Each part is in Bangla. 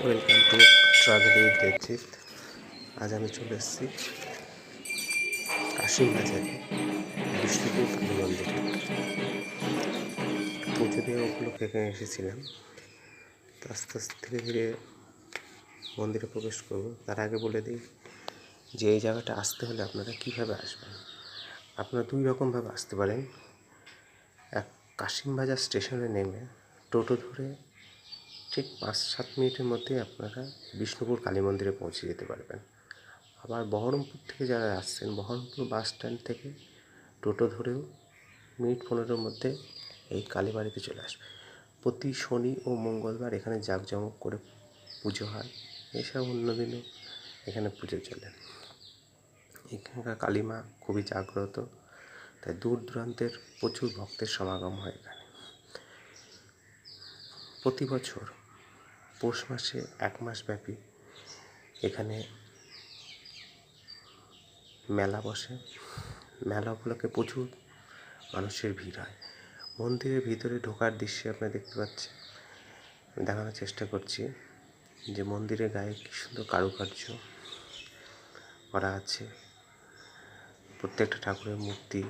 ওয়েলকাম টু ট্রাভেল দেবজিৎ আজ আমি চলে এসেছি কাশিম বাজারে বিষ্ণুপুর কালী মন্দিরে পুজো দেওয়া উপলক্ষে এখানে এসেছিলাম। তো আস্তে আস্তে ধীরে ধীরে মন্দিরে প্রবেশ করব। তার আগে বলে দিই যে এই জায়গাটা আসতে হলে আপনারা কীভাবে আসবেন? আপনারা দুই রকমভাবে আসতে পারেন। এক কাশিমবাজার স্টেশনে নেমে টোটো ধরে ঠিক পাঁচ সাত মিনিটের মধ্যে আপনারা বিষ্ণুপুর কালী মন্দিরে পৌঁছে যেতে পারবেন। আবার বহরমপুর থেকে যারা আসছেন, বহরমপুর বাস স্ট্যান্ড থেকে টোটো ধরেও মিনিট পনেরোর মধ্যে এই কালীবাড়িতে চলে আসবে। প্রতি শনি ও মঙ্গলবার এখানে জাঁকজমক করে পুজো হয়। এছাড়াও অন্যদিনও এখানে পুজো চলে। এখানকার কালীমা খুবই জাগ্রত, তাই দূর দূরান্তের প্রচুর ভক্তের সমাগম হয় এখানে। প্রতি বছর পৌষ মাসে এক মাস ব্যাপী এখানে মেলা বসে। মেলা উপলক্ষে প্রচুর মানুষের ভিড় হয়। মন্দিরের ভিতরে ঢোকার দৃশ্যে আপনারা দেখতে পাচ্ছেন। দেখানোর চেষ্টা করছি যে মন্দিরের গায়ে কী সুন্দর কারুকার্য করা আছে। প্রত্যেকটা ঠাকুরের মূর্তি।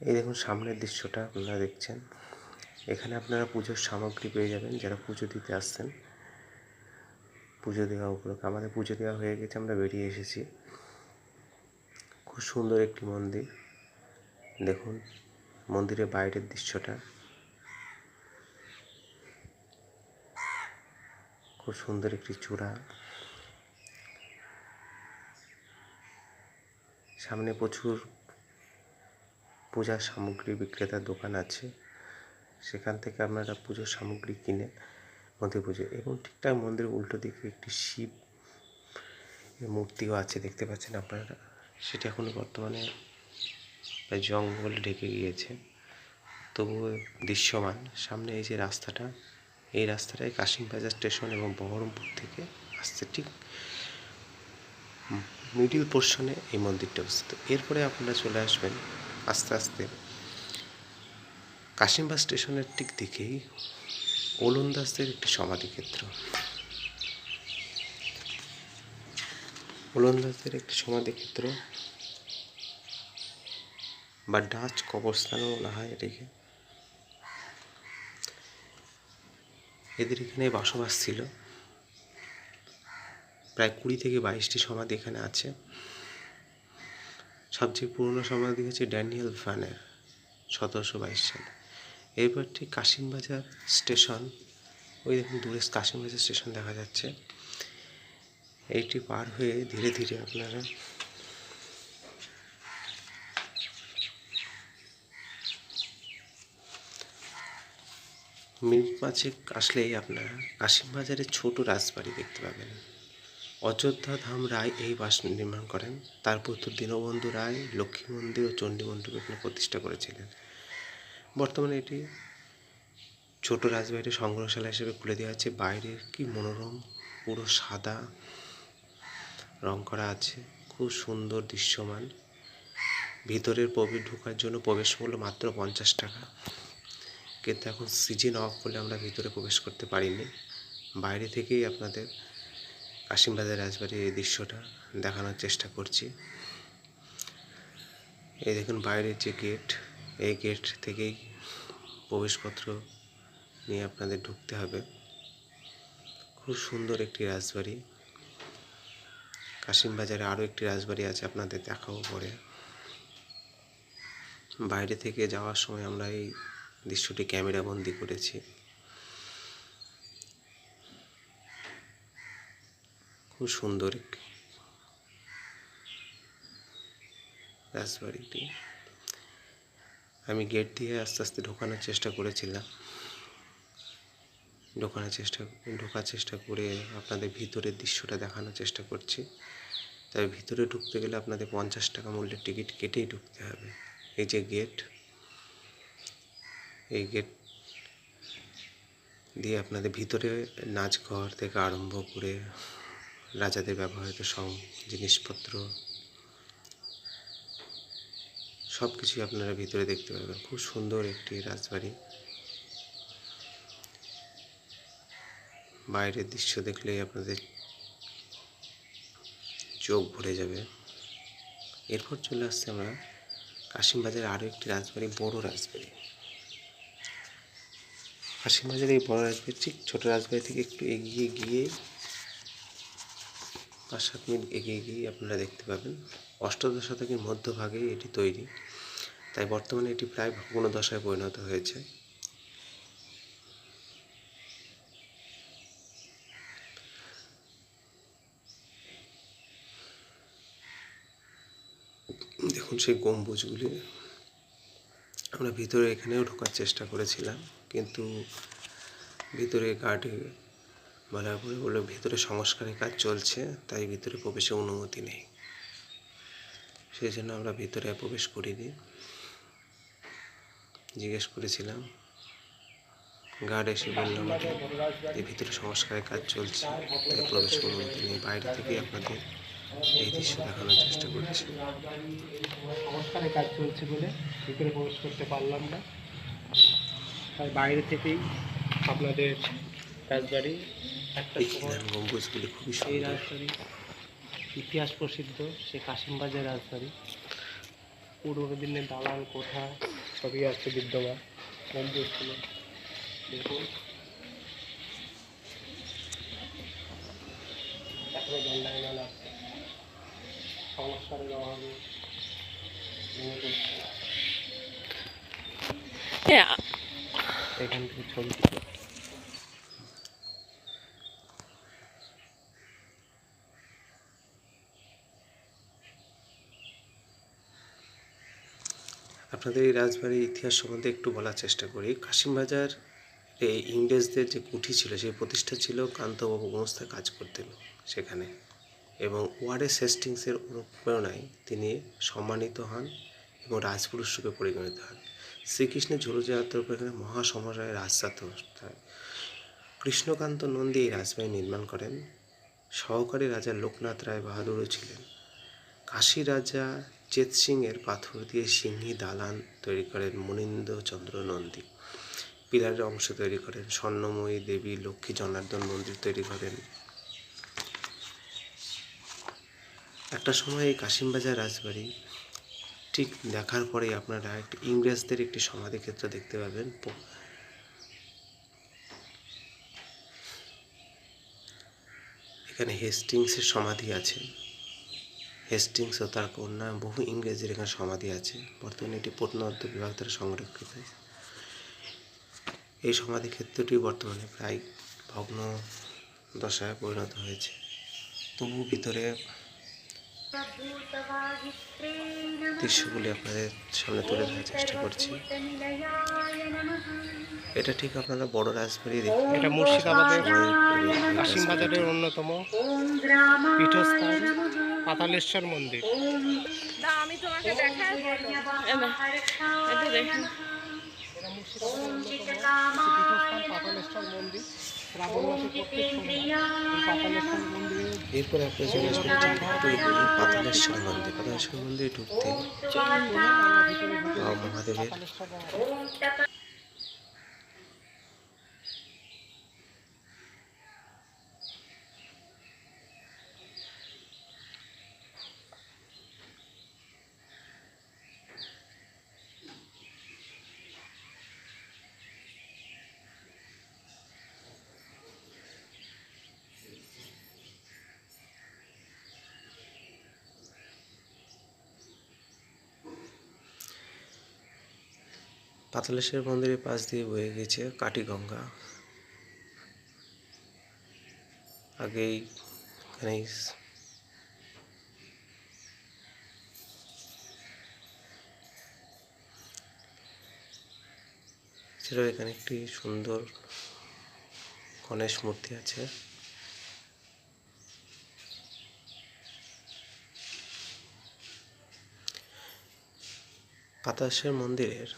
এই দেখুন সামনের দৃশ্যটা আপনারা দেখছেন। এখানে আপনারা পুজোর সামগ্রী পেয়ে যাবেন, যারা পুজো দিতে আসছেন। পুজো দেওয়া উপলক্ষে, আমাদের পুজো দেওয়া হয়ে গেছে, আমরা বেরিয়ে এসেছি। খুব সুন্দর একটি মন্দির। দেখুন, মন্দিরের বাইরের দৃশ্যটা। খুব সুন্দর একটি চূড়া। সামনে প্রচুর পূজার সামগ্রী বিক্রেতার দোকান আছে। সেখান থেকে আপনারা পুজোর সামগ্রী কিনে মন্দির পুজো এবং ঠিকঠাক মন্দিরের উল্টো দিকে একটি শিব মূর্তিও আছে, দেখতে পাচ্ছেন আপনারা। সেটি এখনও বর্তমানে প্রায় জঙ্গল ঢেকে গিয়েছে। তবুও দৃশ্যমান। সামনে এই যে রাস্তাটা, এই রাস্তাটায় কাশিমবাজার স্টেশন এবং বহরমপুর থেকে আসছে ঠিক মিডিল পোর্শনে এই মন্দিরটা অবস্থিত। এরপরে আপনারা চলে আসবেন আস্তে আস্তে কাশিমবাগ স্টেশনের ঠিক দিকেই ওলন্দাজদের একটি সমাধিক্ষেত্র। ওলন্দাজদের একটি সমাধিক্ষেত্র। বা ডাচ কবরস্থানও বলা হয় এটিকে। এদের এখানে বসবাস ছিল। প্রায় কুড়ি থেকে বাইশটি সমাধি এখানে আছে। সবচেয়ে পুরনো সমাধি হচ্ছে ড্যানিয়েল ফানের সতেরোশো বাইশ সালে। এরপর ঠিক কাশিমবাজার স্টেশন। ওই দেখুন দূরে কাশিমবাজার স্টেশন দেখা যাচ্ছে। এইটি পার হয়ে ধীরে ধীরে আপনারা মিনিট পাঁচেক আসলেই আপনারা কাশিমবাজারের ছোট রাজবাড়ি দেখতে পাবেন। অযোধ্যা ধাম রায় এই বাস নির্মাণ করেন। তার পুত্র দীনবন্ধু রায় লক্ষ্মী মন্দির ও চণ্ডী মণ্ডপ এখানে প্রতিষ্ঠা করেছিলেন। বর্তমানে এটি? ছোট রাজবাড়ির সংগ্রহশালা হিসেবে খুলে দেওয়া আছে। বাইরে কি মনোরম, পুরো সাদা রং করা আছে। খুব সুন্দর দৃশ্যমান। ভিতরের প্রবেশ ঢোকার জন্য প্রবেশ মূল্য মাত্র পঞ্চাশ টাকা। কিন্তু এখন সিজন অফ বলে আমরা ভিতরে প্রবেশ করতে পারিনি। বাইরে থেকেই আপনাদের কাশিমবাজার রাজবাড়ির এই দৃশ্যটা দেখানোর চেষ্টা করছি। এই দেখুন বাইরের যে গেট এই গেট থেকেই প্রবেশপত্র নিয়ে আপনাদের ঢুকতে হবে। খুব সুন্দর একটি রাজবাড়ি। কাশিমবাজারে আরও একটি রাজবাড়ি আছে আপনাদের দেখাও পরে। বাইরে থেকে যাওয়ার সময় আমরা এই দৃশ্যটি ক্যামেরা বন্দি করেছি। খুব সুন্দর রাজবাড়িটি। আমি গেট দিয়ে আস্তে আস্তে ঢোকানোর চেষ্টা করেছিলাম। ঢোকানোর চেষ্টা, ঢোকার চেষ্টা করে আপনাদের ভিতরের দৃশ্যটা দেখানোর চেষ্টা করছি। তবে ভিতরে ঢুকতে গেলে আপনাদের পঞ্চাশ টাকা মূল্যের টিকিট কেটেই ঢুকতে হবে। এই যে গেট এই গেট দিয়ে আপনাদের ভিতরে নাচঘর থেকে আরম্ভ করে রাজাদের ব্যবহৃত সব জিনিসপত্র সব কিছুই আপনারা ভিতরে দেখতে পাবেন খুব সুন্দর একটি রাজবাড়ি। বাইরের দৃশ্য দেখলেই আপনাদের চোখ ভরে যাবে। এরপর চলে আসছে আমরা কাশিমবাজারে আরও একটি রাজবাড়ি, বড় রাজবাড়ি। কাশিমবাজারে এই বড় রাজবাড়ি ঠিক ছোটো রাজবাড়ি থেকে একটু এগিয়ে গিয়ে পাঁচ সাত মিনিট এগিয়ে গিয়ে আপনারা দেখতে পাবেন। অষ্টাদশ শতকের মধ্যভাগেই এটি তৈরি। তাই বর্তমানে এটি প্রায় ভগ্নদশায় পরিণত হয়েছে। দেখুন সেই গম্বুজগুলি। আমরা ভিতরে এখানেও ঢোকার চেষ্টা করেছিলাম, কিন্তু ভিতরে গার্ডে বলার পরে বলল, ভিতরে সংস্কারের কাজ চলছে, তাই ভিতরে প্রবেশের অনুমতি নেই। সেই জন্য আমরা ভিতরে প্রবেশ করিনি। জিজ্ঞেস করেছিলাম গার্ড এসে বলল আমাকে যে ভিতরে সংস্কারের কাজ চলছে। তাই প্রবেশের অনুমতি নেই বাইরে থেকেই আপনাদের এই দৃশ্য দেখানোর চেষ্টা করছি সংস্কারের কাজ চলছে বলে ভিতরে প্রবেশ করতে পারলাম না। তাই বাইরে থেকেই আপনাদের রাজবাড়ি একটা এই গম্বুজগুলি খুবই এই সুন্দর। ইতিহাস প্রসিদ্ধ সে কাশিমবাজার রাজবাড়ি পুরোনো দিনের দালান কোঠা সবই আছে বিদ্যমান গম্বুজগুলো দেখুন। এখনও সংস্কারের অভাবে পড়ছে। এখান থেকে ছবি আপনাদের এই রাজবাড়ির ইতিহাস সম্বন্ধে একটু বলার চেষ্টা করি। কাশিমবাজার এই ইংরেজদের যে কুঠি ছিল, সেই প্রতিষ্ঠা ছিল কান্তবাবু গোমস্তা কাজ করতেন সেখানে এবং ওয়ারেস হেস্টিংসের অনুপ্রেরণায় তিনি সম্মানিত হন এবং রাজপুরুষ রূপে পরিগণিত হন। শ্রীকৃষ্ণের ঝুলুযাত্রার উপর এখানে মহাসমরায় হয় কৃষ্ণকান্ত নন্দী এই রাজবাড়ি নির্মাণ করেন। সহকারী রাজা লোকনাথ রায় বাহাদুরও ছিলেন। কাশী রাজা চেত সিং এর পাথর দিয়ে সিংহী দালান তৈরি করেন মুনীন্দ্র চন্দ্র নন্দী। পিলারের অংশ তৈরি করেন স্বর্ণময়ী দেবী লক্ষ্মী জনার্দন মন্দির তৈরি করেন। একটা সময় এই কাশিমবাজার রাজবাড়ি ঠিক দেখার পরেই আপনারা একটি ইংরেজদের একটি সমাধিক্ষেত্র দেখতে পাবেন। এখানে হেস্টিংসের সমাধি আছে। হেস্টিংস ও তার কন্যা বহু ইংরেজির এখানে সমাধি আছে। বর্তমানে এটি প্রত্নতত্ত্ব বিভাগ দ্বারা সংরক্ষিত। এই সমাধি ক্ষেত্রটি বর্তমানে প্রায় ভগ্ন দশায় পরিণত হয়েছে। তবু ভিতরে দৃশ্যগুলি আপনাদের সামনে তুলে ধরার চেষ্টা করছি। এটা ঠিক আপনারা বড় রাজবাড়ি দেখতে এটা মুর্শিদাবাদের অন্যতম পীঠস্থান। পাতালেশ্বর মন্দির। আমি তোমাকে পাতালেশ্বর মন্দির শ্রাবণ মাসে প্রত্যেক সোমবার। এই পাতালেশ্বর মন্দিরে এরপরে আপনার চলে আসবেন পাতালেশ্বর মন্দির। পাতালেশ্বর মন্দিরে ঢুকতে মহাদেবের পাতালেশ্বর মন্দিরের পাশ দিয়ে বয়ে গেছে কাটিগঙ্গা। আগেই এখানে এছাড়াও এখানে একটি সুন্দর গণেশ মূর্তি আছে। পাতালেশ্বর মন্দিরের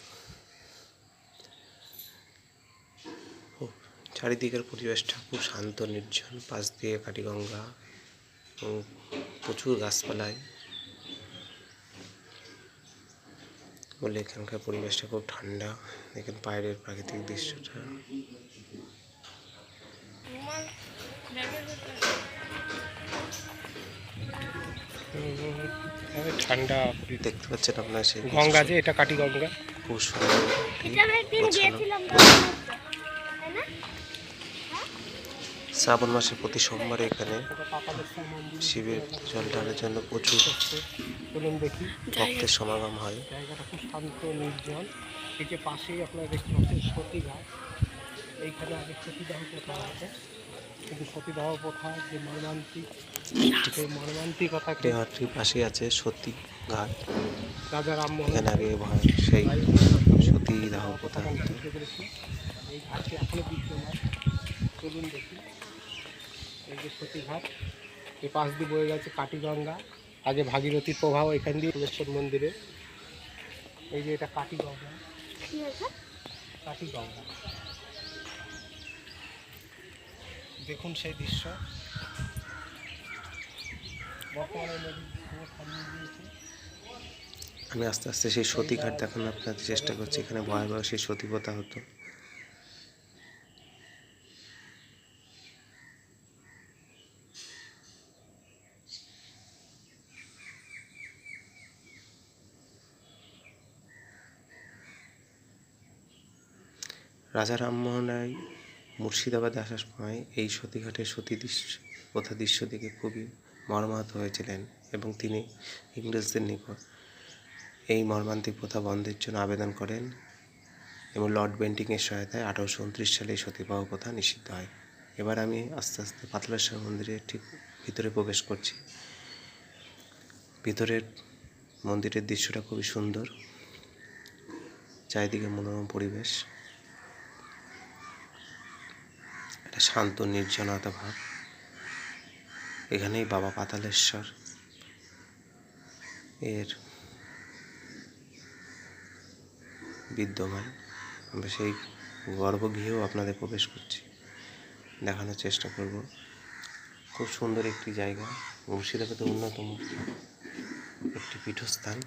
চারিদিকের পরিবেশটা খুব শান্ত নির্জন। পাশ দিয়ে কাটিগঙ্গা এবং প্রচুর গাছপালায়। বলে এখানকার পরিবেশটা খুব ঠান্ডা। এখান বাইরের প্রাকৃতিক দৃশ্যটা। ঠান্ডা। দেখতে পাচ্ছেন আপনার সেই গঙ্গা যে এটা কাটি গঙ্গা। খুব সুন্দর। শ্রাবণ মাসে প্রতি সোমবারে এখানে শিবের জল ঢালার জন্য প্রচুর ভক্তের সমাগম হয়। জায়গাটা খুব শান্ত নির্জন। এই যে পাশেই আপনারা দেখতে পাচ্ছেন সতীঘাট এইখানে আগে সতীদাহ প্রথা আছে কিন্তু সতীদাহ প্রথা যে মর্মান্তিক সেই মর্মান্তিকতাকে দেওয়াটির পাশে আছে সতী ঘাট। রাজা রামমোহন এখানে আগে সেই সতী দাহ প্রথা। এই ঘাটটি এখনও বিদ্যমান। চলুন দেখি। এই যে সতীঘাট এই পাশ দিয়ে বয়ে গেছে কাটিগঙ্গা আগে ভাগীরথীর প্রভাব এখান দিয়ে ফুলেশ্বর মন্দিরে। এই যে এটা কাটিগঙ্গা। কি আছে? কাটিগঙ্গা। দেখুন সেই দৃশ্য। আমি আস্তে আস্তে সেই সতীঘাট দেখানোর আপনাদের চেষ্টা করছি। এখানে ভয়াবহ সেই সতী প্রথা হতো রাজা রামমোহন রায় মুর্শিদাবাদে আসার সময় এই সতীঘাটের সতী দৃশ্য, প্রথা দৃশ্য দেখে খুবই মর্মাহত হয়েছিলেন এবং তিনি ইংরেজদের নিকট এই মর্মান্তিক প্রথা বন্ধের জন্য আবেদন করেন এবং লর্ড বেন্টিংয়ের সহায়তায় আঠারোশো উনত্রিশ সালে সতীবাহ প্রথা নিষিদ্ধ হয়। এবার আমি আস্তে আস্তে পাতলেশ্বর মন্দিরের ঠিক ভিতরে প্রবেশ করছি। ভিতরের মন্দিরের দৃশ্যটা খুবই সুন্দর, চারিদিকে মনোরম পরিবেশ একটা শান্ত, নির্জনতা ভাব। এখানেই বাবা পাতালেশ্বর। এর বিদ্যমান। আমরা সেই গর্ভগৃহেও আপনাদের প্রবেশ করছি। দেখানোর চেষ্টা করব। খুব সুন্দর একটি জায়গা। মুর্শিদাবাদের অন্যতম একটি পীঠস্থান।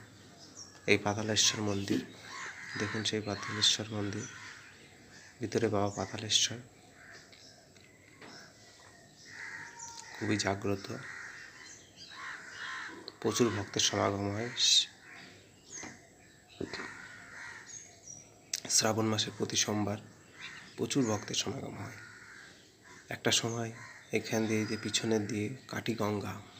এই পাতালেশ্বর মন্দির। দেখুন সেই পাতালেশ্বর মন্দির। ভিতরে বাবা পাতালেশ্বর। খুবই জাগ্রত। প্রচুর ভক্তের সমাগম হয়। শ্রাবণ মাসের প্রতি সোমবার প্রচুর ভক্তের সমাগম হয়। একটা সময় এখান দিয়ে যে পিছনের দিয়ে কাটি গঙ্গা